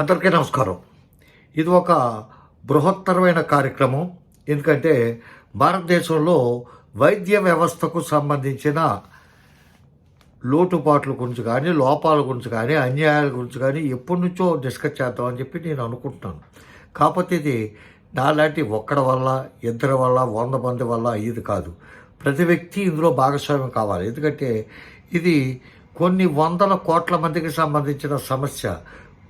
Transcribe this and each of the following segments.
అందరికీ నమస్కారం. ఇది ఒక బృహత్తరమైన కార్యక్రమం. ఎందుకంటే భారతదేశంలో వైద్య వ్యవస్థకు సంబంధించిన లోటుపాట్ల గురించి కానీ లోపాల గురించి కానీ అన్యాయాల గురించి కానీ ఎప్పటి నుంచో డిస్కస్ చేద్దామని చెప్పి నేను అనుకుంటున్నాను. కాకపోతే ఇది నాలాంటి ఒక్కడి వల్ల ఇద్దరి వల్ల వంద మంది వల్ల ఇది కాదు. ప్రతి వ్యక్తి ఇందులో భాగస్వామ్యం కావాలి. ఎందుకంటే ఇది కొన్ని వందల కోట్ల మందికి సంబంధించిన సమస్య.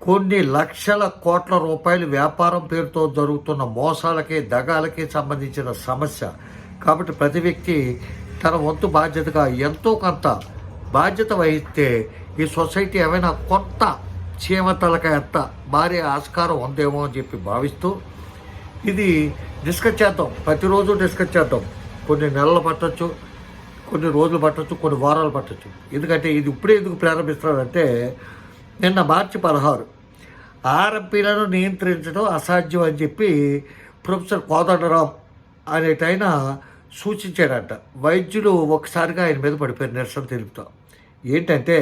కొన్ని లక్షల కోట్ల రూపాయలు వ్యాపారం పేరుతో జరుగుతున్న మోసాలకి దగాలకి సంబంధించిన సమస్య. కాబట్టి ప్రతి వ్యక్తి తన వంతు బాధ్యతగా ఎంతో కొంత బాధ్యత వహిస్తే ఈ సొసైటీ ఏమైనా కొత్త చీమతలక ఎంత మారే ఆస్కారం ఉందేమో అని చెప్పి భావిస్తూ ఇది డిస్కస్ చేద్దాం. ప్రతిరోజు డిస్కస్ చేద్దాం. కొన్ని నెలలు పట్టచ్చు కొన్ని రోజులు పట్టచ్చు కొన్ని వారాలు పట్టచ్చు. ఎందుకంటే ఇది ఇప్పుడే ఎందుకు ప్రారంభిస్తున్నారంటే నిన్న మార్చి పదహారు. ఆర్ఎంపీలను నియంత్రించడం అసాధ్యం అని చెప్పి ప్రొఫెసర్ కోదండరాం అనేటైన సూచించాడంట. వైద్యులు ఒకసారిగా ఆయన మీద పడిపోయారు నిరసన తెలుపుతాం. ఏంటంటే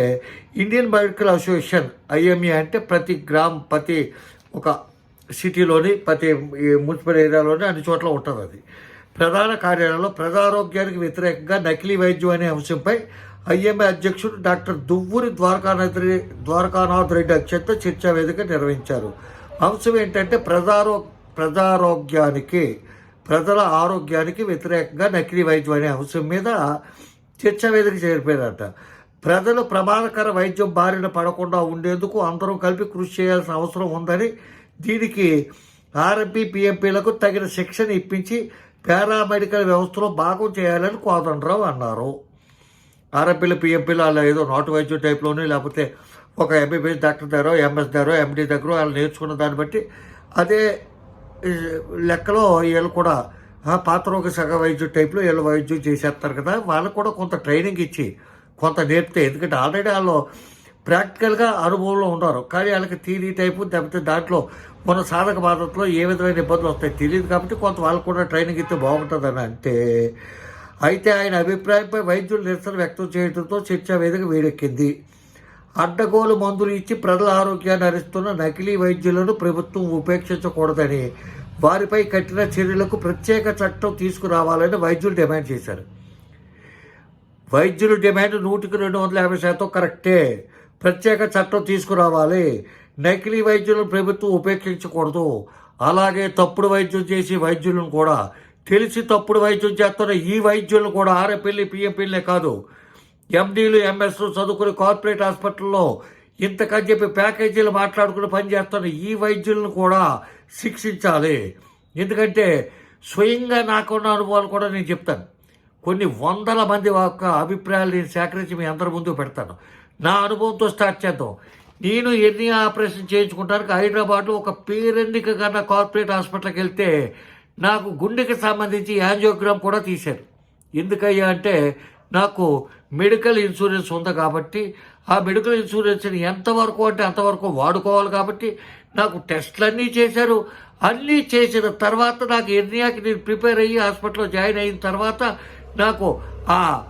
ఇండియన్ మెడికల్ అసోసియేషన్ ఐఎంఏ అంటే ప్రతి గ్రామ్ ప్రతి ఒక సిటీలోని ప్రతి మున్సిపల్ ఏరియాలోని అన్ని చోట్ల ఉంటుంది అది ప్రధాన కార్యాలయంలో ప్రజారోగ్యానికి వ్యతిరేకంగా నకిలీ వైద్యం అనే అంశంపై ఐఎంఏ అధ్యక్షుడు డాక్టర్ దువ్వూరి ద్వారకానాథ్ ద్వారకానాథ్ రెడ్డి అత్యంత చర్చా వేదిక నిర్వహించారు. అంశం ఏంటంటే ప్రజారో ప్రజారోగ్యానికి ప్రజల ఆరోగ్యానికి వ్యతిరేకంగా నకిలీ వైద్యం అనే అంశం మీద చర్చా వేదిక చేరిపోయారట ప్రజలు ప్రమాదకర వైద్యం బారిన పడకుండా ఉండేందుకు అందరం కలిపి కృషి చేయాల్సిన అవసరం ఉందని దీనికి ఆర్ఎంపీ పిఎంపీలకు తగిన శిక్షణ ఇప్పించి పారామెడికల్ వ్యవస్థలో భాగం చేయాలని కోదండరావు అన్నారు. ఆర్ఎంపీలు పిఎంపీలు అలా ఏదో నాటు వైద్యం టైప్లోనూ లేకపోతే ఒక ఎంబీబీఎస్ డాక్టర్ దగ్గర ఎంఎస్ దగ్గర ఎండి దగ్గర వాళ్ళు నేర్చుకున్న దాన్ని బట్టి అదే లెక్కలో వీళ్ళు కూడా ఆ, సగ వైద్యం టైప్లో వీళ్ళు వైద్యం చేసేస్తారు కదా. వాళ్ళకు కూడా కొంత ట్రైనింగ్ ఇచ్చి కొంత నేర్పితే ఎందుకంటే ఆల్రెడీ వాళ్ళు ప్రాక్టికల్గా అనుభవంలో ఉన్నారు. కానీ వాళ్ళకి థీరీ టైపు లేకపోతే దాంట్లో మన సాధక బాధతలో ఏ విధమైన ఇబ్బందులు వస్తాయి తెలియదు కాబట్టి కొంత వాళ్ళకు కూడా ట్రైనింగ్ ఇస్తే బాగుంటుందని అంటే అయితే ఆయన అభిప్రాయంపై వైద్యులు నిరసన వ్యక్తం చేయడంతో చర్చా వేదిక వేడెక్కింది. అడ్డగోలు మందులు ఇచ్చి ప్రజల ఆరోగ్యాన్ని హరిస్తున్న నకిలీ వైద్యులను ప్రభుత్వం ఉపేక్షించకూడదని వారిపై కఠిన చర్యలకు ప్రత్యేక చట్టం తీసుకురావాలని వైద్యులు డిమాండ్ చేశారు. వైద్యుల డిమాండ్ నూటికి రెండు వందల యాభై శాతం కరెక్టే. ప్రత్యేక చట్టం తీసుకురావాలి. నకిలీ వైద్యులను ప్రభుత్వం ఉపేక్షించకూడదు. అలాగే తప్పుడు వైద్యం చేసి వైద్యులను కూడా తెలిసి తప్పుడు వైద్యం చేస్తున్న ఈ వైద్యులను కూడా ఆర్ఎపిల్లి పిఎంపీలే కాదు. ఎండీలు ఎంఎస్లు చదువుకుని కార్పొరేట్ హాస్పిటల్లో ఇంతకని చెప్పి ప్యాకేజీలు మాట్లాడుకుని పనిచేస్తున్న ఈ వైద్యులను కూడా శిక్షించాలి. ఎందుకంటే స్వయంగా నాకున్న అనుభవాలు కూడా నేను చెప్తాను. కొన్ని వందల మంది యొక్క అభిప్రాయాలు నేను సేకరించి మీ అందరి ముందు పెడతాను. నా అనుభవంతో స్టార్ట్ చేద్దాం. నేను ఎన్ని ఆపరేషన్ చేయించుకుంటానికి హైదరాబాద్లో ఒక పేరెన్నిక కన్నా కార్పొరేట్ హాస్పిటల్కి వెళ్తే నాకు గుండెకి సంబంధించి యాంజియోగ్రామ్ కూడా తీశారు. ఎందుకయ్యా అంటే నాకు మెడికల్ ఇన్సూరెన్స్ ఉంది కాబట్టి ఆ మెడికల్ ఇన్సూరెన్స్ని ఎంతవరకు అంటే అంతవరకు వాడుకోవాలి కాబట్టి నాకు టెస్టులన్నీ చేశారు. అన్నీ చేసిన తర్వాత నాకు ఎర్నియాకి నేను ప్రిపేర్ అయ్యి హాస్పిటల్లో జాయిన్ అయిన తర్వాత నాకు ఆ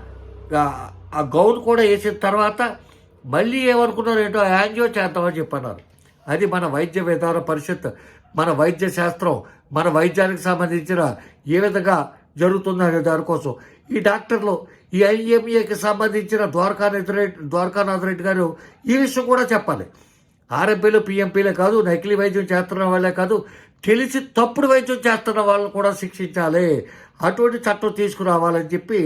ఆ- ఆ గౌన్ కూడా వేసిన తర్వాత మళ్ళీ ఏమనుకున్నారు ఏంటో యాంజియో చేద్దామని చెప్పన్నారు. అది మన వైద్య విధాన పరిషత్ మన వైద్య శాస్త్రం మన వైద్యానికి సంబంధించిన ఏ విధంగా జరుగుతుందనే దానికోసం ఈ డాక్టర్లు ఈ ఐఎంఏకి సంబంధించిన ద్వారకానాథ్ రెడ్డి ద్వారకానాథ్ రెడ్డి గారు ఈ విషయం కూడా చెప్పాలి. ఆర్ఎంపీలు పిఎంపీలే కాదు నకిలీ వైద్యం చేస్తున్న వాళ్ళే కాదు తెలిసి తప్పుడు వైద్యం చేస్తున్న వాళ్ళని కూడా శిక్షించాలి. అటువంటి చట్టం తీసుకురావాలని చెప్పి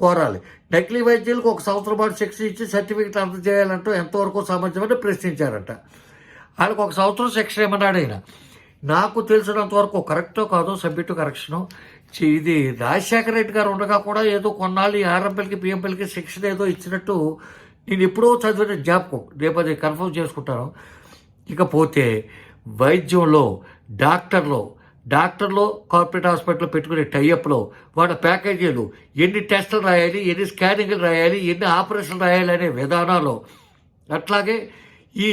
కోరాలి. నకిలీ వైద్యులకు ఒక సంవత్సరం పాటు శిక్ష ఇచ్చి సర్టిఫికెట్ అందజేయాలంటూ ఎంతవరకు సమంజమని ప్రశ్నించారట. వాళ్ళకి ఒక సంవత్సరం శిక్ష ఏమన్నాడు ఆయన. నాకు తెలిసినంత వరకు కరెక్టో కాదో సబ్మిట్ కరెక్షను. ఇది రాజశేఖర రెడ్డి గారు ఉండగా కూడా ఏదో కొన్నాళ్ళు ఈ ఆర్ఎంపీలకి పిఎంపీలకి శిక్షణ ఏదో ఇచ్చినట్టు నేను ఎప్పుడో చదివిన జ్ఞాపకం. రేపు అది కన్ఫర్మ్ చేసుకుంటాను. ఇకపోతే వైద్యంలో డాక్టర్లు డాక్టర్లు కార్పొరేట్ హాస్పిటల్ పెట్టుకునే టైఅప్లో వాళ్ళ ప్యాకేజీలు ఎన్ని టెస్టులు రాయాలి ఎన్ని స్కానింగ్లు రాయాలి ఎన్ని ఆపరేషన్లు రాయాలి అనే విధానాలు. అట్లాగే ఈ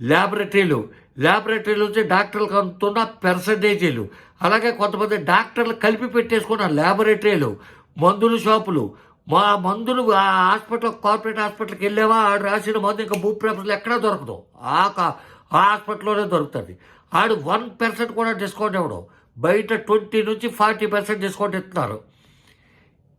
ల్యాబొరేటరీలు ల్యాబొరేటరీలు వచ్చి డాక్టర్లకు అందుతున్న పెర్సంటేజీలు అలాగే కొంతమంది డాక్టర్లు కలిపి పెట్టేసుకున్న ల్యాబొరేటరీలు మందుల షాపులు. మా మందులు ఆ హాస్పిటల్ కార్పొరేట్ హాస్పిటల్కి వెళ్ళావా? ఆడు రాసిన మందు ఇంకా భూ పేపర్లు ఎక్కడా దొరకదు. ఆ ఆ హాస్పిటల్లోనే దొరుకుతుంది. ఆడు వన్ పర్సెంట్ కూడా డిస్కౌంట్ ఇవ్వడం. బయట ట్వంటీ నుంచి ఫార్టీ పర్సెంట్ డిస్కౌంట్ ఇస్తున్నారు.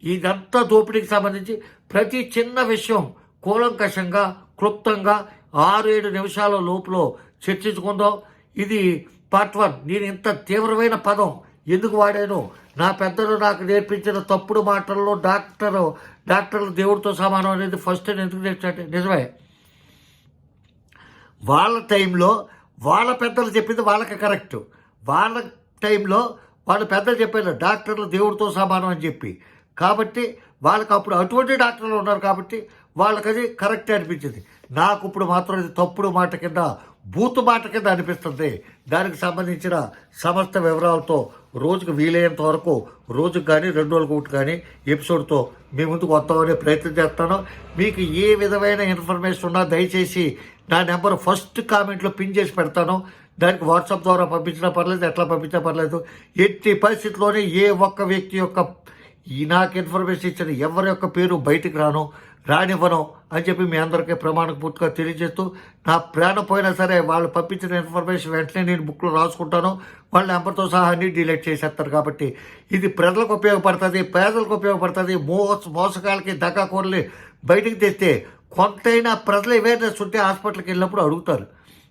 ఇదంతా దోపిడీకి సంబంధించి ప్రతి చిన్న విషయం కూలంకషంగా క్లుప్తంగా ఆరు ఏడు నిమిషాల లోపల చర్చించుకుందాం. ఇది పార్ట్ వన్. నేను ఇంత తీవ్రమైన పదం ఎందుకు వాడాను? నా పెద్దలు నాకు నేర్పించిన తప్పుడు మాటల్లో డాక్టర్ డాక్టర్లు దేవుడితో సమానం అనేది ఫస్ట్ నేను ఎందుకు తెచ్చంటే నిజమే. వాళ్ళ టైంలో వాళ్ళ పెద్దలు చెప్పింది వాళ్ళకి కరెక్ట్. వాళ్ళ టైంలో వాళ్ళ పెద్దలు చెప్పారు డాక్టర్లు దేవుడితో సమానం అని చెప్పి. కాబట్టి వాళ్ళకి అప్పుడు అటువంటి డాక్టర్లు ఉన్నారు కాబట్టి వాళ్ళకి అది కరెక్ట్ అనిపించింది. నాకు ఇప్పుడు మాత్రం ఇది తప్పుడు మాట కింద బూతు మాట కింద అనిపిస్తుంది. దానికి సంబంధించిన సమస్త వివరాలతో రోజుకు వీలైనంత వరకు రోజుకు కానీ రెండు రోజులకు ఒకటి కానీ ఎపిసోడ్తో మీ ముందుకు వస్తామనే ప్రయత్నం చేస్తాను. మీకు ఏ విధమైన ఇన్ఫర్మేషన్ ఉన్నా దయచేసి నా నెంబర్ ఫస్ట్ కామెంట్లో పిన్ చేసి పెడతాను. దానికి వాట్సాప్ ద్వారా పంపించినా పర్లేదు ఎట్లా పంపించినా పర్లేదు. ఎట్టి పరిస్థితిలోనే ఏ ఒక్క వ్యక్తి యొక్క ఈ నాకు ఇన్ఫర్మేషన్ ఇచ్చిన ఎవరి యొక్క పేరు బయటికి రాను. రానివ్వను అని చెప్పి మీ అందరికీ ప్రమాణకు పూర్తిగా తెలియజేస్తూ నా ప్రాణం పోయినా సరే వాళ్ళు పంపించిన ఇన్ఫర్మేషన్ వెంటనే నేను బుక్లో రాసుకుంటాను. వాళ్ళ నెంబర్తో సహా అన్ని డిలీట్ చేసేస్తారు కాబట్టి. ఇది ప్రజలకు ఉపయోగపడుతుంది పేదలకు ఉపయోగపడుతుంది. మోస మోసగాళ్ళకి దగాకోరలు బయటికి తెస్తే కొంతైనా ప్రజలు అవేర్నెస్ ఉంటే హాస్పిటల్కి వెళ్ళినప్పుడు అడుగుతారు.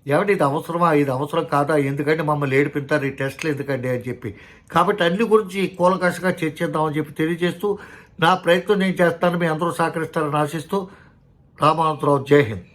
ఏమంటే ఇది అవసరమా? ఇది అవసరం కాదా? ఎందుకంటే మమ్మల్ని ఏడిపిస్తారు ఈ టెస్ట్లు ఎందుకండి? అని చెప్పి. కాబట్టి అన్ని గురించి కూలకషగా చర్చిద్దామని చెప్పి తెలియజేస్తూ నా ప్రయత్నం నేను చేస్తాను. మీ అందరూ సహకరిస్తారని ఆశిస్తూ రామానంతరావు జై హింద్.